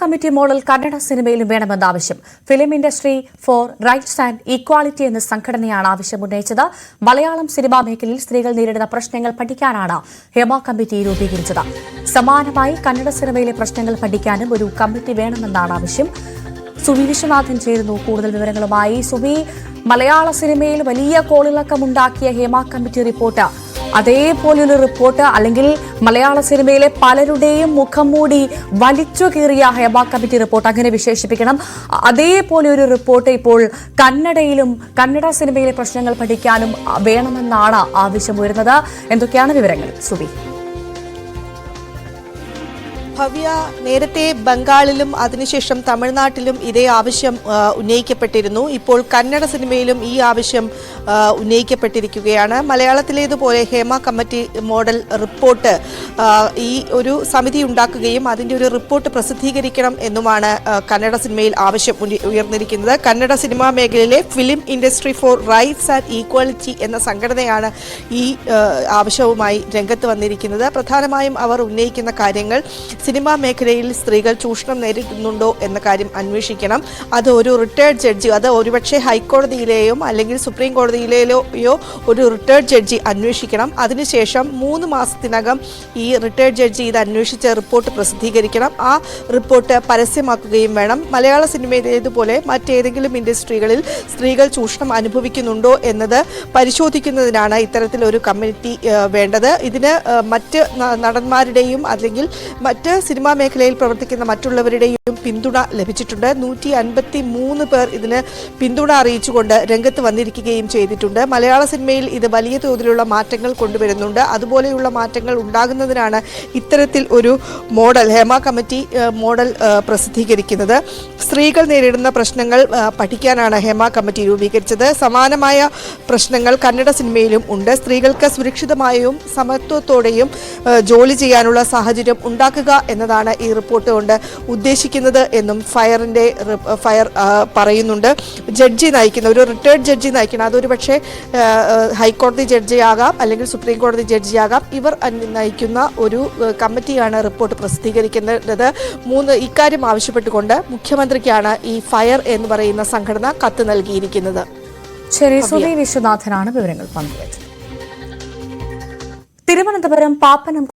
Committee model Kannada സിനിമയിലും വേണമെന്ന ആവശ്യം. Film industry for rights and equality എന്ന സംഘടനയാണ് ആവശ്യം ഉന്നയിച്ചത്. മലയാളം സിനിമാ മേഖലയിൽ സ്ത്രീകൾ നേരിടുന്ന പ്രശ്നങ്ങൾ പഠിക്കാനാണ് ഹേമ കമ്മിറ്റി രൂപീകരിച്ചത്. സമാനമായി കന്നഡ സിനിമയിലെ പ്രശ്നങ്ങൾ പഠിക്കാനും ഒരു കമ്മിറ്റി വേണമെന്നാണ് ആവശ്യം. സുബി വിശ്വനാഥൻ ചേരുന്നു. കൂടുതൽ വിവരങ്ങളുമായി സുവി. മലയാള സിനിമയിൽ വലിയ കോളിളക്കമുണ്ടാക്കിയ ഹേമ കമ്മിറ്റി റിപ്പോർട്ട്. അതേപോലൊരു റിപ്പോർട്ട് അല്ലെങ്കിൽ മലയാള സിനിമയിലെ പലരുടെയും മുഖം മൂടി വലിച്ചു കീറിയ ഹെബാ കമ്മിറ്റി റിപ്പോർട്ട് അങ്ങനെ വിശേഷിപ്പിക്കണം. അതേപോലെ ഒരു റിപ്പോർട്ട് ഇപ്പോൾ കന്നഡയിലും കന്നഡ സിനിമയിലെ പ്രശ്നങ്ങൾ പഠിക്കാനും വേണമെന്നാണ് ആവശ്യം ഉയരുന്നത്. എന്തൊക്കെയാണ് വിവരങ്ങൾ സുബി? ഭവ്യ നേരത്തെ ബംഗാളിലും അതിനുശേഷം തമിഴ്നാട്ടിലും ഇതേ ആവശ്യം ഉന്നയിക്കപ്പെട്ടിരുന്നു. ഇപ്പോൾ കന്നഡ സിനിമയിലും ഈ ആവശ്യം ഉന്നയിക്കപ്പെട്ടിരിക്കുകയാണ്. മലയാളത്തിലേതുപോലെ ഹേമ കമ്മിറ്റി മോഡൽ റിപ്പോർട്ട് ഈ ഒരു സമിതി ഉണ്ടാക്കുകയും അതിന്റെ ഒരു റിപ്പോർട്ട് പ്രസിദ്ധീകരിക്കണം എന്നുമാണ് കന്നഡ സിനിമയിൽ ആവശ്യം ഉയർന്നിരിക്കുന്നത്. കന്നഡ സിനിമാ മേഖലയിലെ film industry for rights and equality എന്ന സംഘടനയാണ് ഈ ആവശ്യവുമായി രംഗത്ത് വന്നിരിക്കുന്നത്. പ്രധാനമായും അവർ ഉന്നയിക്കുന്ന കാര്യങ്ങൾ സിനിമാ മേഖലയിൽ സ്ത്രീകൾ ചൂഷണം നേരിടുന്നുണ്ടോ എന്ന കാര്യം അന്വേഷിക്കണം. അത് ഒരു റിട്ടയർഡ് ജഡ്ജി അത് ഒരുപക്ഷെ ഹൈക്കോടതിയിലെയോ അല്ലെങ്കിൽ സുപ്രീം കോടതിയിലെയോ ഒരു റിട്ടയർഡ് ജഡ്ജി അന്വേഷിക്കണം. അതിനുശേഷം മൂന്ന് മാസത്തിനകം ഈ റിട്ടയർഡ് ജഡ്ജി ഇത് അന്വേഷിച്ച റിപ്പോർട്ട് പ്രസിദ്ധീകരിക്കണം. ആ റിപ്പോർട്ട് പരസ്യമാക്കുകയും വേണം. മലയാള സിനിമയിലേതുപോലെ മറ്റേതെങ്കിലും ഇൻഡസ്ട്രികളിൽ സ്ത്രീകൾ ചൂഷണം അനുഭവിക്കുന്നുണ്ടോ എന്നത് പരിശോധിക്കുന്നതിനാണ് ഇത്തരത്തിലൊരു കമ്മിറ്റി വേണ്ടത്. ഇതിന് മറ്റ് നടന്മാരുടെയും അല്ലെങ്കിൽ മറ്റ് സിനിമാ മേഖലയിൽ പ്രവർത്തിക്കുന്ന മറ്റുള്ളവരുടെയും പിന്തുണ ലഭിച്ചിട്ടുണ്ട്. നൂറ്റി അൻപത്തി മൂന്ന് പേർ ഇതിന് പിന്തുണ അറിയിച്ചുകൊണ്ട് രംഗത്ത് വന്നിരിക്കുകയും ചെയ്തിട്ടുണ്ട്. മലയാള സിനിമയിൽ ഇത് വലിയ തോതിലുള്ള മാറ്റങ്ങൾ കൊണ്ടുവരുന്നുണ്ട്. അതുപോലെയുള്ള മാറ്റങ്ങൾ ഉണ്ടാകുന്നതിനാണ് ഇത്തരത്തിൽ ഒരു മോഡൽ ഹേമ കമ്മിറ്റി മോഡൽ പ്രസിദ്ധീകരിക്കുന്നത്. സ്ത്രീകൾ നേരിടുന്ന പ്രശ്നങ്ങൾ പഠിക്കാനാണ് ഹേമ കമ്മിറ്റി രൂപീകരിച്ചത്. സമാനമായ പ്രശ്നങ്ങൾ കന്നഡ സിനിമയിലും ഉണ്ട്. സ്ത്രീകൾക്ക് സുരക്ഷിതമായും സമത്വത്തോടെയും ജോലി ചെയ്യാനുള്ള സാഹചര്യം ഉണ്ടാക്കുക എന്നതാണ് ഈ റിപ്പോർട്ട് കൊണ്ട് ഉദ്ദേശിക്കുന്നത്. എന്നും ഫയറിന്റെ ഫയർ പറയുന്നുണ്ട്. ജഡ്ജി നയിക്കുന്ന ഒരു റിട്ടയർഡ് ജഡ്ജി നയിക്കുന്ന അതൊരു പക്ഷേ ഹൈക്കോടതി ജഡ്ജിയാകാം അല്ലെങ്കിൽ സുപ്രീം കോടതി ജഡ്ജിയാകാം. ഇവർ നയിക്കുന്ന ഒരു കമ്മിറ്റിയാണ് റിപ്പോർട്ട് പ്രസിദ്ധീകരിക്കുന്നത്. മൂന്ന് ഇക്കാര്യം ആവശ്യപ്പെട്ടുകൊണ്ട് മുഖ്യമന്ത്രിക്കാണ് ഈ ഫയർ എന്ന് പറയുന്ന സംഘടന കത്ത് നൽകിയിരിക്കുന്നത്. ശരി വിശ്വനാഥനാണ് വിവരങ്ങൾ പങ്കുവച്ചത്. തിരുവനന്തപുരം പാപ്പനം